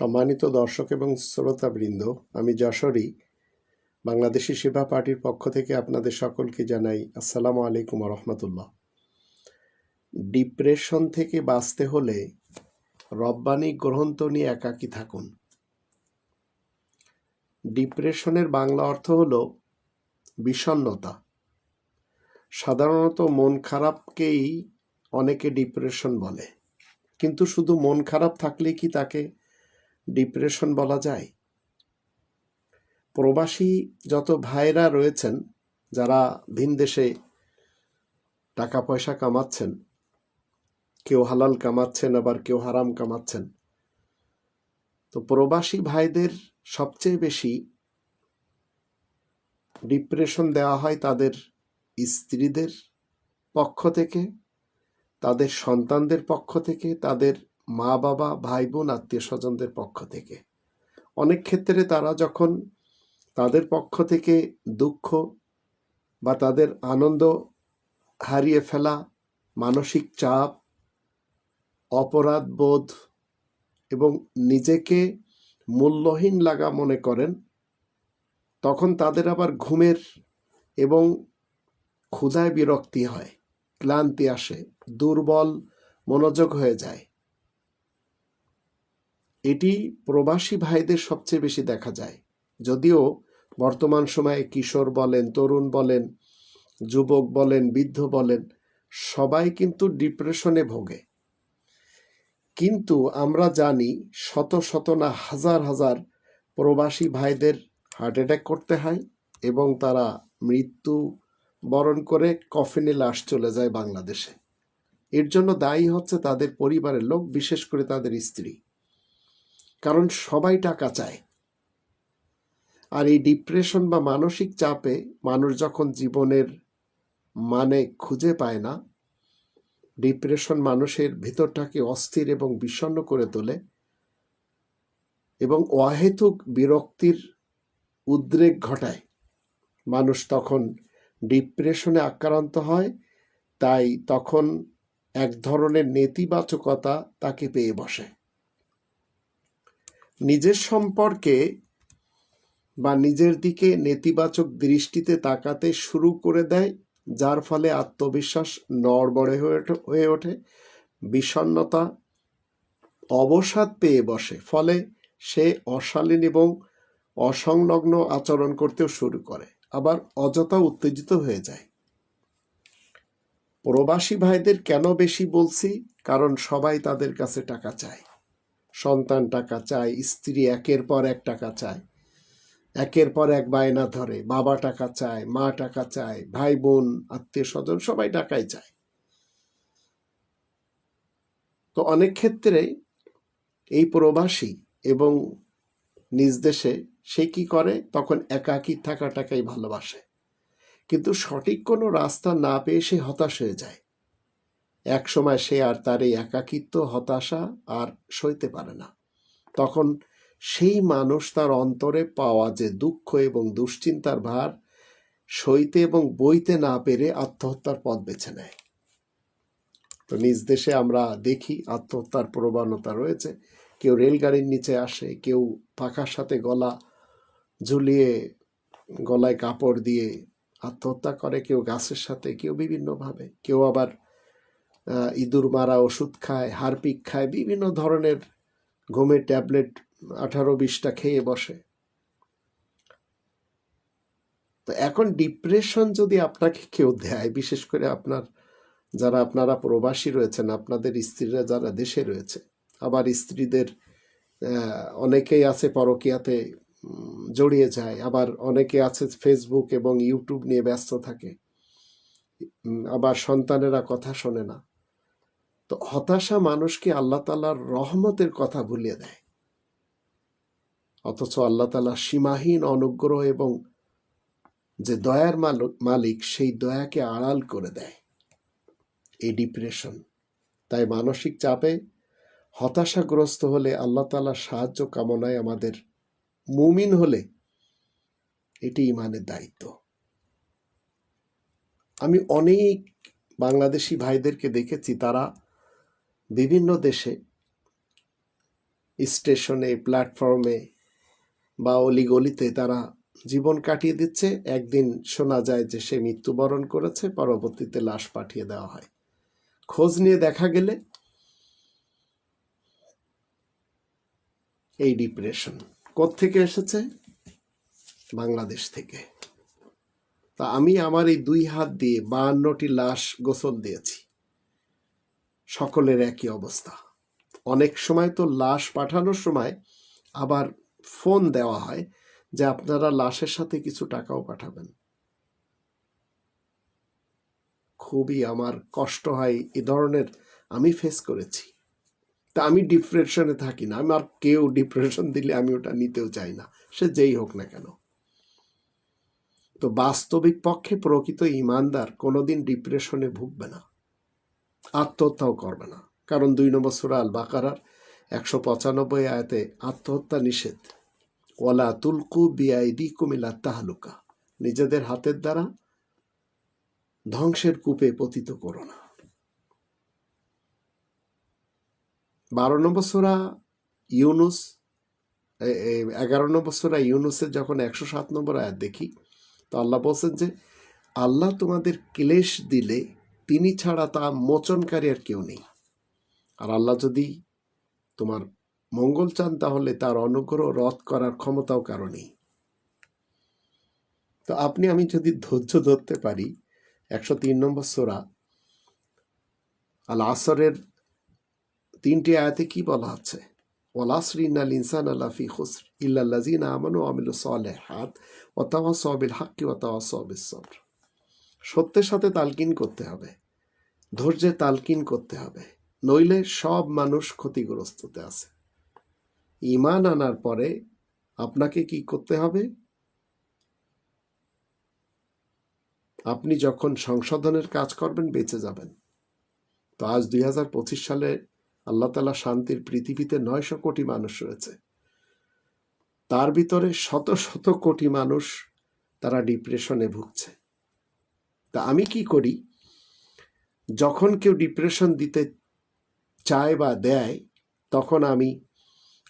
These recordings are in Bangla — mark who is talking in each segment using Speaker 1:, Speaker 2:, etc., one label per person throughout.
Speaker 1: সম্মানিত দর্শক এবং শ্রোতাবৃন্দ, আমি যশোরী, বাংলাদেশি সেবা পার্টির পক্ষ থেকে আপনাদের সকলকে জানাই আসসালামু আলাইকুম রহমতুল্লাহ। ডিপ্রেশন থেকে বাঁচতে হলে রব্বানি গ্রন্থ নিয়ে একাকী থাকুন। ডিপ্রেশনের বাংলা অর্থ হল বিষণ্ণতা। সাধারণত মন খারাপকেই অনেকে ডিপ্রেশন বলে। কিন্তু শুধু মন খারাপ থাকলেই কি তাকে ডিপ্রেশন বলা যায়। প্রবাসী যত ভাইরা রয়েছেন, যারা ভিন দেশে টাকা পয়সা কামাচ্ছেন, কেউ হালাল কামাচ্ছেন, আবার কেউ হারাম কামাচ্ছেন, তো প্রবাসী ভাইদের সবচেয়ে বেশি ডিপ্রেশন দেওয়া হয় তাদের স্ত্রীদের পক্ষ থেকে, তাদের সন্তানদের পক্ষ থেকে, তাদের মা, বাবা ভাই বোন আত্মীয় স্বজনদের পক্ষ থেকে। অনেক ক্ষেত্রে তারা যখন তাদের পক্ষ থেকে দুঃখ বা তাদের আনন্দ হারিয়ে ফেলা, মানসিক চাপ, অপরাধ বোধ এবং নিজেকে মূল্যহীন লাগা মনে করেন, তখন তাদের আবার ঘুমের এবং ক্ষুধায় বিরক্তি হয়, ক্লান্তি আসে, দুর্বল মনোযোগ হয়ে যায়। এটি প্রবাসী ভাইদের সবচেয়ে বেশি দেখা যায়। যদিও বর্তমান সময়ে কিশোর বলেন, তরুণ বলেন, যুবক বলেন, বৃদ্ধ বলেন, সবাই কিন্তু ডিপ্রেশনে ভোগে। কিন্তু আমরা জানি শত শত না হাজার হাজার প্রবাসী ভাইদের হার্ট অ্যাটাক করতে হয় এবং তারা মৃত্যু বরণ করে কফিনে লাশ চলে যায় বাংলাদেশে। এর জন্য দায়ী হচ্ছে তাদের পরিবারের লোক, বিশেষ করে তাদের স্ত্রী। কারণ সবাই টাকা চায়। আর এই ডিপ্রেশন বা মানসিক চাপে মানুষ যখন জীবনের মানে খুঁজে পায় না, ডিপ্রেশন মানুষের ভিতরটাকে অস্থির এবং বিষণ্ণ করে তোলে এবং অহেতুক বিরক্তির উদ্রেক ঘটায়। মানুষ তখন ডিপ্রেশনে আক্রান্ত হয়, তাই তখন এক ধরনের নেতিবাচকতা তাকে পেয়ে বসে। নিজের সম্পর্কে বা নিজের দিকে নেতিবাচক দৃষ্টিতে তাকাতে শুরু করে দেয়, যার ফলে আত্মবিশ্বাস নড়বড়ে হয়ে ওঠে- বিষণ্ণতা অবসাদ পেয়ে বসে। ফলে সে অশালীন এবং অসংলগ্ন আচরণ করতেও শুরু করে, আবার অযথা উত্তেজিত হয়ে যায়। প্রবাসী ভাইদের কেন বেশি বলছি? কারণ সবাই তাদের কাছে টাকা চায়। সন্তান টাকা চায়, স্ত্রী একের পর এক টাকা চায়। একের পর এক বায়না ধরে, বাবা টাকা চায়, মা টাকা চায়, ভাই, বোন, আত্মীয় স্বজন সবাই টাকাই চায়। তো অনেক ক্ষেত্রে এই প্রবাসী এবং নিজ দেশে সে কি করে? তখন একাকী থাকাটাকেই ভালোবাসে। কিন্তু সঠিক কোনো রাস্তা না পেয়ে সে হতাশ হয়ে যায়। এক সময় সে আর তার এই একাকিত্ব, হতাশা আর সইতে পারে না। তখন সেই মানুষ তার অন্তরে পাওয়া যে দুঃখ এবং দুশ্চিন্তার ভার সইতে এবং বইতে না পেরে আত্মহত্যার পথ বেছে নেয়। তো নিজ দেশে আমরা দেখি আত্মহত্যার প্রবণতা রয়েছে। কেউ রেলগাড়ির নিচে আসে, কেউ পাখার সাথে গলা ঝুলিয়ে গলায় কাপড় দিয়ে আত্মহত্যা করে, কেউ গাছের সাথে, কেউ বিভিন্নভাবে, কেউ আবার ইঁদুর মারা, ওষুধ খায় হারপিক খায়, বিভিন্ন ধরনের ঘুমের ট্যাবলেট আঠারো বিশটা খেয়ে বসে। তো এখন ডিপ্রেশন যদি আপনাকে কেউ দেয়, বিশেষ করে আপনার, যারা আপনারা প্রবাসী রয়েছেন, আপনাদের স্ত্রীরা যারা দেশে রয়েছে, আবার স্ত্রীদের অনেকেই আছে পরকীয়াতে জড়িয়ে যায়, আবার অনেকে আছে ফেসবুক এবং ইউটিউব নিয়ে ব্যস্ত থাকে আবার সন্তানেরা কথা শোনে না। তো হতাশা মানুষকে আল্লাহ তালার রহমতের কথা ভুলিয়ে দেয়। অথচ আল্লাহ তালা সীমাহীন অনুগ্রহ এবং যে দয়ার মাল- মালিক, সেই দয়াকে আড়াল করে দেয়। এই ডিপ্রেশন তাই মানসিক চাপে হতাশাগ্রস্ত হলে আল্লাহ তালার সাহায্য কামনায় আমাদের মুমিন হলে এটি ইমানের দায়িত্ব। আমি অনেক বাংলাদেশি ভাইদেরকে দেখেছি, তারা বিভিন্ন দেশে স্টেশনে, প্ল্যাটফর্মে বা অলিগলিতে তারা জীবন কাটিয়ে দিচ্ছে। একদিন শোনা যায় যে সে মৃত্যুবরণ করেছে, পরবর্তীতে লাশ পাঠিয়ে দেওয়া হয়। খোঁজ নিয়ে দেখা গেলে এই ডিপ্রেশন থেকে এসেছে? বাংলাদেশ থেকে। তা আমি আমার এই দুই হাত দিয়ে বাহান্নটি লাশ গোসল দিয়েছি। সকলের একই অবস্থা। অনেক সময় তো লাশ পাঠানোর সময় আবার ফোন দেওয়া হয় যে আপনারা লাশের সাথে কিছু টাকাও পাঠাবেন। খুবই আমার কষ্ট হয় এ ধরনের আমি ফেস করেছি। তা আমি ডিপ্রেশনে থাকি না আমার কেউ ডিপ্রেশন দিলে আমি ওটা নিতেও চাই না, সে যেই হোক না কেন। তো বাস্তবিক পক্ষে প্রকৃত ইমানদার কোনোদিন ডিপ্রেশনে ভুগবে না। আত্মহত্যাও করবে না। কারণ দুই নম্বর সুরা আল বাকারার একশো পঁচানব্বই আয়াতে আত্মহত্যা নিষেধ। ওয়ালা তুলকু বিআইডি কুমিল্লা তাহালুকা। নিজেদের হাতের দ্বারা ধ্বংসের কূপে পতিত করো না। বারো নম্বর সোরা ইউনুস এগারো নম্বর সোরা ইউনুসের যখন একশো সাত নম্বর আয়াত দেখি, তো আল্লাহ বলছেন যে, আল্লাহ তোমাদের ক্লেশ দিলে তিনি ছাড়া তা মোচনকারী আর কেউ নেই। আর আল্লাহ যদি তোমার মঙ্গল চান, তাহলে তার অনুগ্রহ রদ করার ক্ষমতাও কারও নেই। তো আপনি, আমি যদি ধৈর্য ধরতে পারি, একশো তিন নম্বর সোরা আল আসরের তিনটি আয়াতে কি বলা আছে? ওয়ালাসরি ইন্নাল ইনসান আল্লাহ ফি খুসর ইল্লাল্লাযিনা আমানু ওয়া আমিলুস সালিহাত ওয়া তাওয়াসাউ বিল হাক্কি ওয়া তাওয়াসাউ বিস সবর। সত্যের সাথে তালকিন করতে হবে। ধৈর্যের তালকিন করতে হবে। নইলে সব মানুষ ক্ষতিগ্রস্ততে আছে। ইমান আনার পরে আপনাকে কি করতে হবে? আপনি যখন সংশোধনের কাজ করবেন, বেঁচে যাবেন। তো আজ দুই হাজার পঁচিশ সালে আল্লাহ তালা শান্তির পৃথিবীতে নয়শো কোটি মানুষ রয়েছে। তার ভিতরে শত শত কোটি মানুষ তারা ডিপ্রেশনে ভুগছে। তা আমি কি করি? যখন কেউ ডিপ্রেশন দিতে চায় বা দেয়, তখন আমি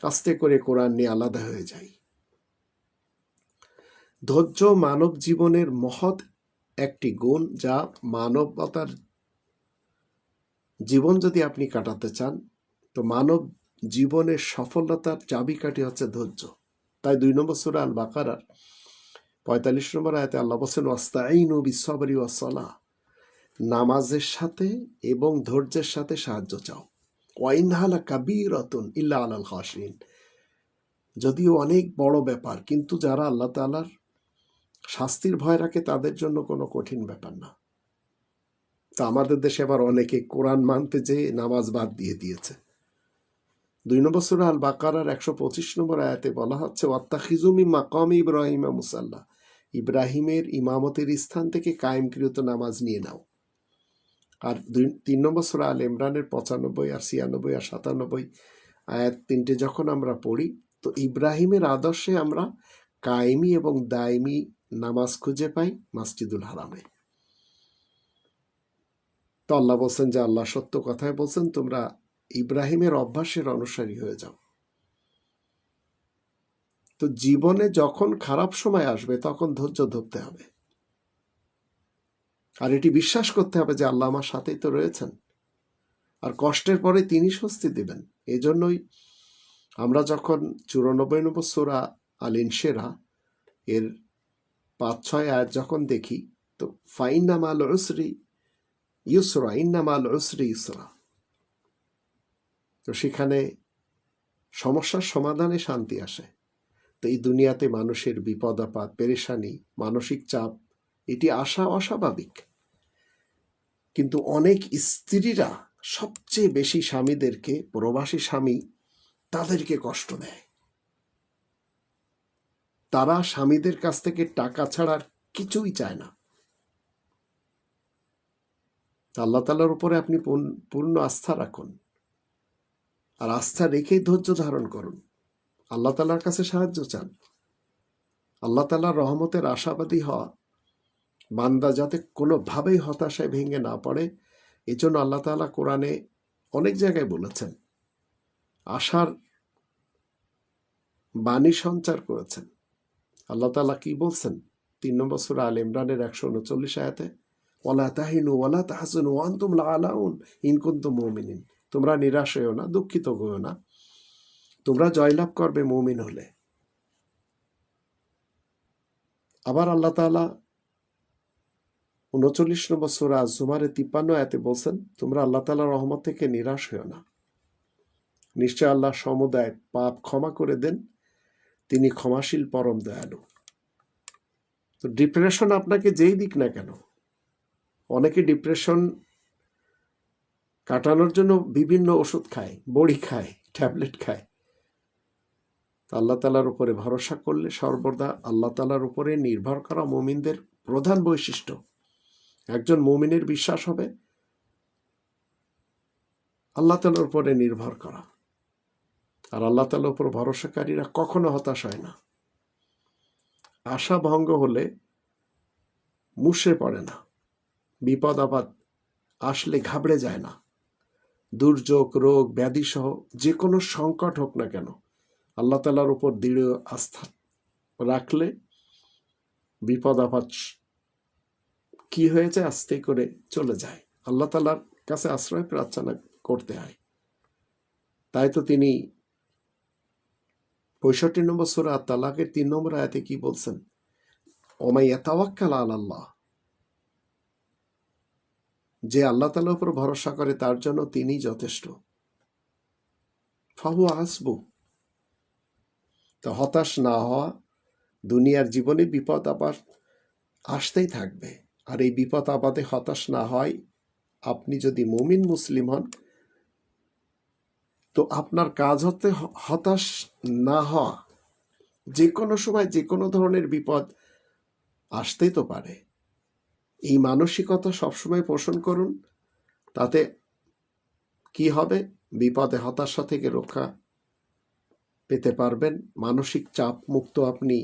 Speaker 1: আস্তে করে কোরআন নিয়ে আলাদা হয়ে যাই। ধৈর্য মানব জীবনের মহৎ একটি গুণ যা মানবতার জীবন যদি আপনি কাটাতে চান, তো মানব জীবনের সফলতার চাবিকাঠি হচ্ছে ধৈর্য। তাই দুই নম্বর সুরা আল বাকারার পঁয়তাল্লিশ নম্বর আয়তে আল্লাহ বসেন ওয়াস্তাইনু বিশ্বরি ওয়াসলা নামাজের সাথে এবং ধৈর্যের সাথে সাহায্য চাও। ওয়াইনহালা কাবির রতন ইল্লা আলাল হাসিন যদিও অনেক বড় ব্যাপার, কিন্তু যারা আল্লাহ তালার শাস্তির ভয় রাখে, তাদের জন্য কোনো কঠিন ব্যাপার না। তা আমাদের দেশে আবার অনেকে কোরআন মানতে যেয়ে নামাজ বাদ দিয়ে দিয়েছে। দুই নম্বর সুরা আল বাকারার একশো পঁচিশ নম্বর আয়াতে বলা হচ্ছে ওয়াত্তা ওয়াত্তাখিজুমি মাকাম ইব্রাহিমা মুসাল্লাহ ইব্রাহিমের ইমামতের স্থান থেকে কায়েমকৃত নামাজ নিয়ে নাও। আর দুই, তিন নম্বর সুরা আল ইমরানের পঁচানব্বই আর ছিয়ানব্বই আর সাতানব্বই আয়াত তিনটে যখন আমরা পড়ি, তো ইব্রাহিমের আদর্শে আমরা কায়েমি এবং দায়মি নামাজ খুঁজে পাই মাসজিদুল হারামে। তো আল্লাহ বলছেন যে আল্লাহ সত্য কথায় বলছেন, তোমরা ইব্রাহিমের অভ্যাসের অনুসারী হয়ে যাও। তো জীবনে যখন খারাপ সময় আসবে, তখন ধৈর্য ধরতে হবে। আর এটি বিশ্বাস করতে হবে যে আল্লাহ আমার সাথেই তো রয়েছেন। আর কষ্টের পরে তিনি স্বস্তি দিবেন। এই জন্যই আমরা যখন চুরানব্বই নম্বর সোরা আল ইনশেরা এর পাঁচ, ছয় আয়াত যখন দেখি, তো ফাইনাম আল উসরি ইউসরা ইন্নাম আল উসরি ইউসরা। তো সেখানে সমস্যার সমাধানে শান্তি আসে। তো এই দুনিয়াতে মানুষের বিপদ, আপদ, পেরেশানি, মানসিক চাপ, এটি আসা অস্বাভাবিক। কিন্তু অনেক স্ত্রীরা সবচেয়ে বেশি স্বামীদেরকে, প্রবাসী স্বামী, তাদেরকে কষ্ট দেয়। তারা স্বামীদের কাছ থেকে টাকা ছাড়ার কিছুই চায় না। আল্লাহ তালার উপরে আপনি পূর্ণ- পূর্ণ আস্থা রাখুন। আর আস্থা রেখেই ধৈর্য ধারণ করুন। আল্লাহ তালার কাছে সাহায্য চান। আল্লাহ তালার রহমতের আশাবাদী হওয়া। বান্দা যাতে কোনোভাবেই হতাশায় ভেঙে না পড়ে, এজন্য আল্লাহ তাআলা কোরআনে অনেক জায়গায় বলেছেন। আশার বাণী সঞ্চার করেছেন। আল্লাহ তালা কি বলছেন? তিন নম্বর সুরা আল ইমরানের একশো উনচল্লিশ আয়াতে ওলা তাহিনু ওলা তাহাসুন ওয়ান তুমলা আলাউন ইনকুন্ত মৌমিনিন। তোমরা নিরাশ হইও না, দুঃখিত হইও না। তোমরা জয়লাভ করবে মৌমিন হলে। আবার আল্লাহ তাআলা উনচল্লিশ নম্বর সুরা জুমারে তিপ্পান্ন এতে বলছেন, তোমরা আল্লাহ তাআলা রহমত থেকে নিরাশ হইও না। নিশ্চয় আল্লাহ সমুদায় পাপ ক্ষমা করে দেন, তিনি ক্ষমাশীল পরম দয়ালু। তো ডিপ্রেশন আপনাকে যেই দিক না কেন, অনেকে ডিপ্রেশন কাটানোর জন্য বিভিন্ন ওষুধ খায়, বড়ি খায় ট্যাবলেট খায় তো আল্লাহ তালার উপরে ভরসা করলে সর্বদা আল্লাহ তালার উপরে নির্ভর করা মুমিনদের প্রধান বৈশিষ্ট্য। একজন মুমিনের বিশ্বাস হবে আল্লাহ তালার উপরে নির্ভর করা। আর আল্লাহ তালার উপর ভরসাকারীরা কখনো হতাশ হয় না। আশা ভঙ্গ হলে মুষড়ে পড়ে না। বিপদ আপদ আসলে ঘাবড়ে যায় না। দুর্যোগ, রোগ ব্যাধি সহ যে কোনো সংকট হোক না কেন আল্লাহ তালার উপর দৃঢ় আস্থা রাখলে বিপদ আপদ কি হয়েছে আস্তে করে চলে যায়। আল্লাহ তালার কাছে আশ্রয় প্রার্থনা করতে হয়। তাই তো তিনি পঁয়ষট্টি নম্বর সুরা তালাকের তিন নম্বর আয়াতে কি বলছেন? ওমাইয়া তাওয়াক্কাল আল্লাহ যে আল্লাহ তালার উপর ভরসা করে তার জন্য তিনি যথেষ্ট। ফাহু আসবু তো হতাশ না হওয়া দুনিয়ার জীবনে বিপদ আবার আসতেই থাকবে। আর এই বিপদ আপদে হতাশ না হয় আপনি যদি মুমিন মুসলিম হন, তো আপনার কাজ হতে হতাশ না হওয়া যে কোনো সময় যে কোনো ধরনের বিপদ আসতেই তো পারে। এই মানসিকতা সবসময় পোষণ করুন, তাতে কি হবে? বিপদে হতাশা থেকে রক্ষা পেতে পারবেন। মানসিক চাপ মুক্ত আপনি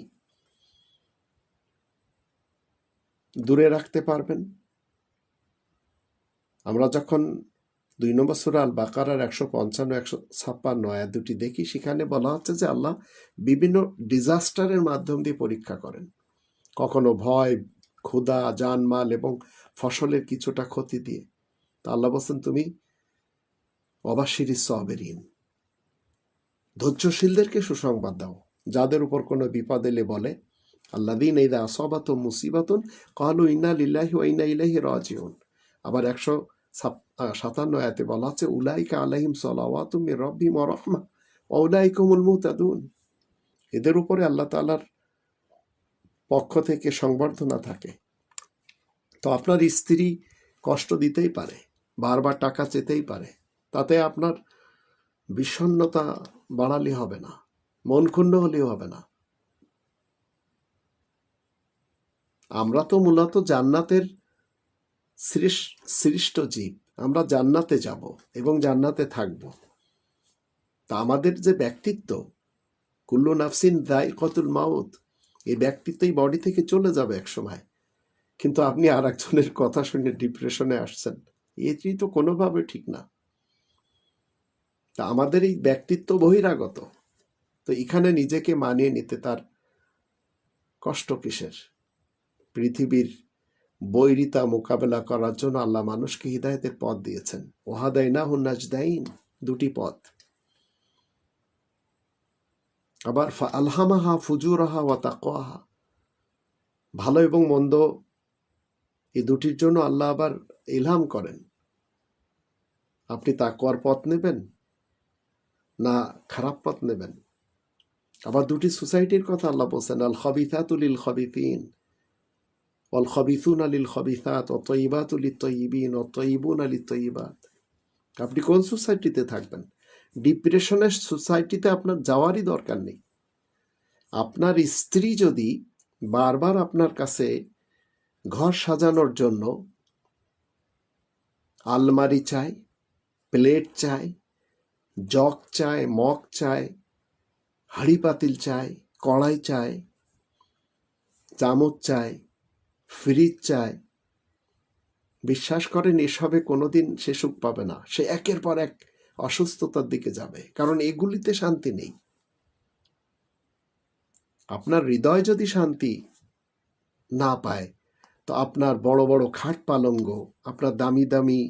Speaker 1: দূরে রাখতে পারবেন। আমরা যখন দুই নম্বর সুরা আল বাকারার একশো পঞ্চান্ন, একশো ছাপ্পান্ন আয়াত দুটি দেখি, সেখানে বলা হচ্ছে যে আল্লাহ বিভিন্ন ডিজাস্টারের মাধ্যম দিয়ে পরীক্ষা করেন। কখনো ভয়, ক্ষুধা, জানমাল এবং ফসলের কিছুটা ক্ষতি দিয়ে। তা আল্লাহ বলছেন, তুমি অবাশিরি সবেরিন। ধৈর্যশীলদেরকে সুসংবাদ দাও, যাদের উপর কোনো বিপদ এলে বলে আল্লাহ দিন এই আসবাত মুসিবাতুন কালু ইন্না লিল্লাহি ওয়া ইন্না ইলাইহি রাজিউন। আবার একশো সাতান্ন আয়াতে বলা হচ্ছে উলাইকা আলাইহিম সালাওয়াতুম ওয়া রাহমা ওয়া উলাইকুমুল মুহতাদুন। এদের উপরে আল্লাহ তাআলার পক্ষ থেকে সংবর্ধনা থাকে। তো আপনার স্ত্রী কষ্ট দিতেই পারে, বারবার টাকা চেতেই পারে, তাতে আপনার বিষণ্ণতা বাড়ালে হবে না মন ক্ষুণ্ণ হলেও হবে না। আমরা তো মূলত জান্নাতের সৃষ- সৃষ্ট জীব, আমরা জান্নাতে যাব এবং জান্নাতে থাকব। তা আমাদের যে ব্যক্তিত্ব, কুল্লু নাফসিন দায় কতুল মাউত এই ব্যক্তিত্ব এই বডি থেকে চলে যাবে এক সময় কিন্তু আপনি আর একজনের কথা শুনে ডিপ্রেশনে আসছেন, এটি তো কোনোভাবে ঠিক না। তা আমাদের এই ব্যক্তিত্ব বহিরাগত। তো এখানে নিজেকে মানিয়ে নিতে তার কষ্ট কিসের? পৃথিবীর বৈরিতা মোকাবেলা করার জন্য আল্লাহ মানুষকে হৃদায়তের পথ দিয়েছেন। ওহাদাই না হুন্নাজদাইন দুটি পথ। আবার আলহামাহা ফুজুরাহা ওয়া তাকওয়াহা। ভালো এবং মন্দ এই দুটির জন্য আল্লাহ আবার ইলহাম করেন। আপনি তাকওয়ার পথ নেবেন? না খারাপ পথ নেবেন। আবার দুটি সোসাইটির কথা আল্লাহ বলছেন, আল খবিথাতুলিল খবিতিন অল খবিথুন আলিল খবিথাত ও তৈবাতুলি তৈবিন ও তৈবুন আলি তৈবাত। আপনি কোন সোসাইটিতে থাকবেন? ডিপ্রেশনের সোসাইটিতে আপনার যাওয়ারই দরকার নেই। আপনার স্ত্রী যদি বারবার আপনার কাছে ঘর সাজানোর জন্য আলমারি চায়, প্লেট চায় জগ চায়, মগ চায়, হাঁড়ি পাতিল চায়, কড়াই চায়, চামচ চায়, ফ্রিজ চায়। বিশ্বাস করেন, এসবে কোনোদিন সে সুখ পাবে না। সে একের পর এক অসুস্থতার দিকে যাবে, কারণ এগুলিতে শান্তি নেই। আপনার হৃদয় যদি শান্তি না পায়, তো আপনার বড় বড় খাট পালঙ্গ, আপনার দামি দামি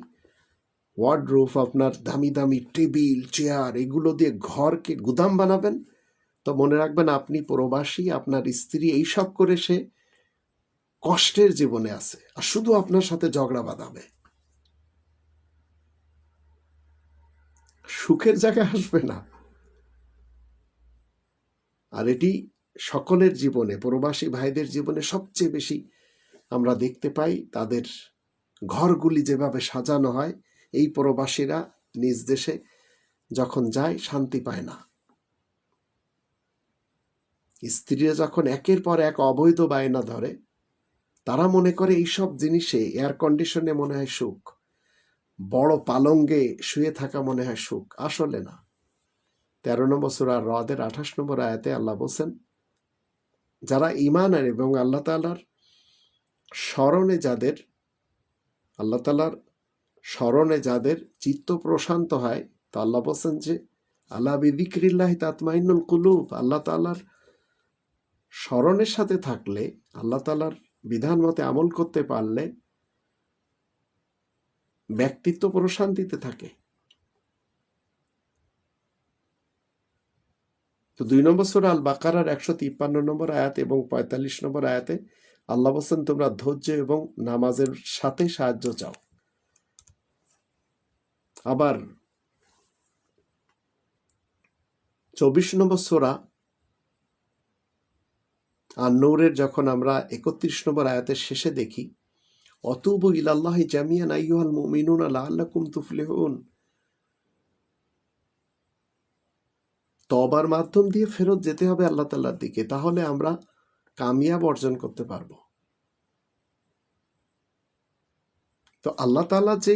Speaker 1: ওয়ার্ডরোফ আপনার দামি দামি টেবিল, চেয়ার, এগুলো দিয়ে ঘরকে গুদাম বানাবেন। তো মনে রাখবেন, আপনি প্রবাসী, আপনার স্ত্রী, এইসব করে সে কষ্টের জীবনে আছে আর শুধু আপনার সাথে ঝগড়া বাঁধাবে। সুখের জায়গায় আসবে না। আর এটি সকলের জীবনে, প্রবাসী ভাইদের জীবনে সবচেয়ে বেশি আমরা দেখতে পাই, তাদের ঘরগুলি যেভাবে সাজানো হয় এই প্রবাসীরা নিজ দেশে যখন যায়, শান্তি পায় না। স্ত্রীরা যখন একের পর এক অবৈধ বায়না ধরে, তারা মনে করে এইসব জিনিসে এয়ার কন্ডিশনে মনে হয় সুখ। বড় পালঙ্গে শুয়ে থাকা মনে হয় সুখ। আসলে না। তেরো নম্বর সুরার রদের আঠাশ নম্বর আয়াতে আল্লাহ বলছেন, যারা ইমানের এবং আল্লাহ তালার স্মরণে যাদের, আল্লাহ তালার স্মরণে যাদের চিত্ত প্রশান্ত হয়, তা আল্লাহ বলছেন যে, আল্লাহ বিদিক্রিল্লাহ তাতমাইনুল কুলুব। আল্লাহ তালার স্মরণের সাথে থাকলে, আল্লাহ তালার বিধান মতে আমল করতে পারলে, ব্যক্তিত্ব প্রশান্তিতে থাকে। তো দুই নম্বর সুরা আল বাকারার একশো তিপ্পান্ন নম্বর আয়াত এবং পঁয়তাল্লিশ নম্বর আয়াতে আল্লাহ বলছেন, তোমরা ধৈর্য এবং নামাজের সাথে সাহায্য চাও। আবার চব্বিশ নম্বর সোরা আর নৌরের যখন আমরা একত্রিশ নম্বর আয়াতের শেষে দেখি, অতুবু ইলাল্লাহি জামিয়ান আইয়ুহাল মুমিনুনা লাআল্লাকুম তুফলিহুন। তবার মাধ্যম দিয়ে ফেরত যেতে হবে আল্লাহ তাল্লার দিকে, তাহলে আমরা কামিয়াব অর্জন করতে পারব। তো আল্লাহ তাআলা যে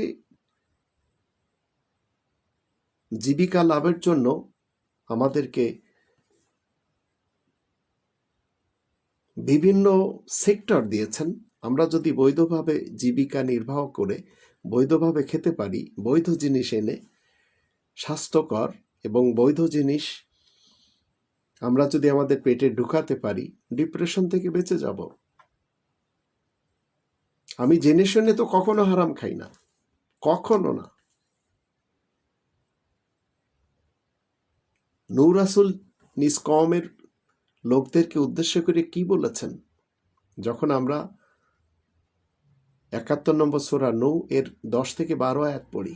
Speaker 1: জীবিকা লাভের জন্য আমাদেরকে বিভিন্ন সেক্টর দিয়েছেন। আমরা যদি বৈধভাবে জীবিকা নির্বাহ করে, বৈধভাবে খেতে পারি, বৈধ জিনিস এনে, স্বাস্থ্যকর এবং বৈধ জিনিস আমরা যদি আমাদের পেটে ঢুকাতে পারি, ডিপ্রেশন থেকে বেঁচে যাব। আমি জেনে শুনে তো কখনো হারাম খাই না। কখনো না। নৌরাসুল নিজ কমের লোকদেরকে উদ্দেশ্য করে কি বলেছেন? যখন আমরা একাত্তর নম্বর সোরা নৌ এর দশ থেকে বারো আয়াত পড়ি,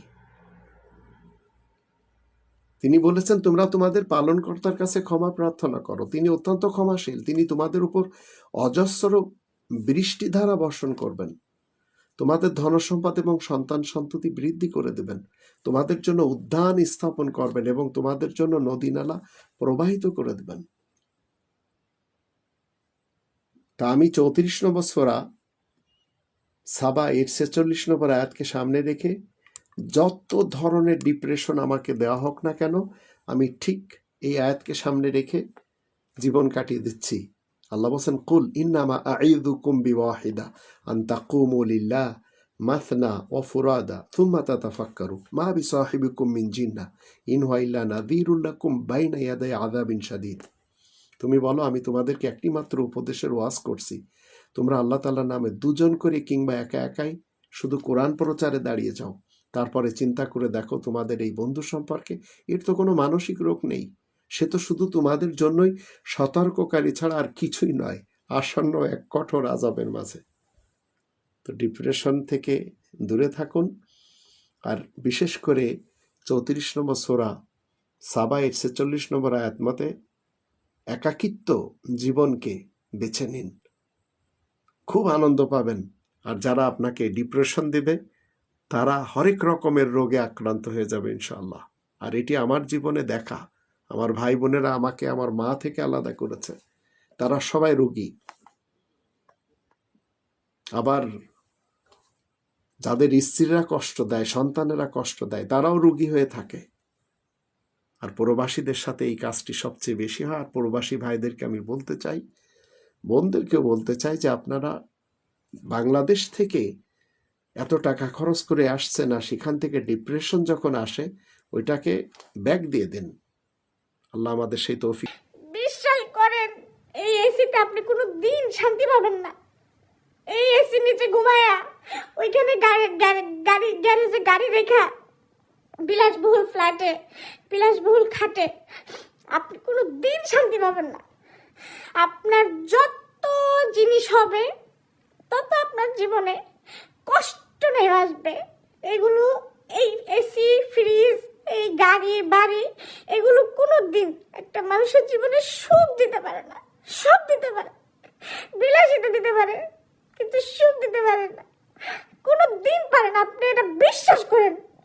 Speaker 1: তিনি বলেছেন, তোমরা তোমাদের পালনকর্তার কাছে ক্ষমা প্রার্থনা করো। তিনি অত্যন্ত ক্ষমাশীল। তিনি তোমাদের উপর অজস্র বৃষ্টিধারা বর্ষণ করবেন। তোমাদের ধনসম্পদ এবং সন্তান সন্ততি বৃদ্ধি করে দেবেন। তোমাদের জন্য উদ্যান স্থাপন করবেন এবং তোমাদের জন্য নদী নালা প্রবাহিত করে দেবেন। তা আমি চৌত্রিশ নম্বর সোরা সাবা এর ছেচল্লিশ নম্বর আয়াতকে সামনে রেখে যত ধরনের ডিপ্রেশন আমাকে দেওয়া হোক না কেন, আমি ঠিক এই আয়াতকে সামনে রেখে জীবন কাটিয়ে দিচ্ছি। আল্লাহ বলছেন, কুল ইন্নামা আইদুকুম বিওয়াহিদা আন তাকুমু লিল্লাহ মাথনা ও ফুরাদা থুম্মা তাতাফাক্কারু মা বিসাহিবিকুম মিন জিন্না ইন হুয়া ইল্লা নাযীরুল্লাকুম বাইনা ইয়াদাই আযাবিন শাদীদ। তুমি বলো, আমি তোমাদেরকে একটি মাত্র উপদেশের ওয়াজ করছি। তোমরা আল্লাহ তাআলার নামে দুজন করে কিংবা একা একাই শুধু কোরআন প্রচারে দাঁড়িয়ে যাও। তারপরে চিন্তা করে দেখো তোমাদের এই বন্ধু সম্পর্কে এর তো কোনো মানসিক রোগ নেই। সে তো শুধু তোমাদের জন্যই সতর্ককারী ছাড়া আর কিছুই নয়, আসন্ন এক কঠোর আজাবের মাঝে। তো ডিপ্রেশন থেকে দূরে থাকুন। আর বিশেষ করে চৌত্রিশ নম্বর সোরা, সাবাইয়ের ছেচল্লিশ নম্বর আয়াত মতে, একাকিত্ব জীবনকে বেছে নিন। খুব আনন্দ পাবেন। আর যারা আপনাকে ডিপ্রেশন দেবে, তারা হরেক রকমের রোগে আক্রান্ত হয়ে যাবে ইনশাল্লাহ আর এটি আমার জীবনে দেখা। আমার ভাই বোনেরা আমাকে আমার মা থেকে আলাদা করেছে। তারা সবাই রোগী। আবার যাদের স্ত্রীরা কষ্ট দেয়, সন্তানেরা কষ্ট দেয়, তারাও রোগী হয়ে থাকে। আর প্রবাসীদের সাথে এই কাজটি সবচেয়ে বেশি হয়। আর প্রবাসী ভাইদেরকে আমি বলতে চাই, বোনদেরকেও বলতে চাই যে আপনারা বাংলাদেশ থেকে এত টাকা খরচ করে আসছে না সেখান থেকে ডিপ্রেশন যখন আসে, ওইটাকে ব্যাগ দিয়ে দিন। আল্লাহ আমাদের সেই তৌফিক
Speaker 2: বিশ্বাস করেন, এই এসিতে আপনি কোনো দিন শান্তি পাবেন না। এই এসি নিচে ঘুমায়া, ওইখানে গাড়ি গাড়ি গাড়ি গ্যারেজে গাড়ি রেখা, বিলাসবহুল ফ্ল্যাটে, বিলাসবহুল খাটে, আপনি কোনো দিন শান্তি পাবেন না। আপনার যত জিনিস হবে, তত আপনার জীবনে কষ্ট নেই আসবে। এগুলো এই এসি, ফ্রিজ এই গাড়ি, বাড়ি, এগুলো কোনো দিন একটা মানুষের জীবনে সুখ দিতে পারে না। সুখ দিতে পারে। বিলাসিতা দিতে পারে, কিন্তু সুখ দিতে পারে না। কোনো দিন পারে না। আপনি এটা বিশ্বাস করেন।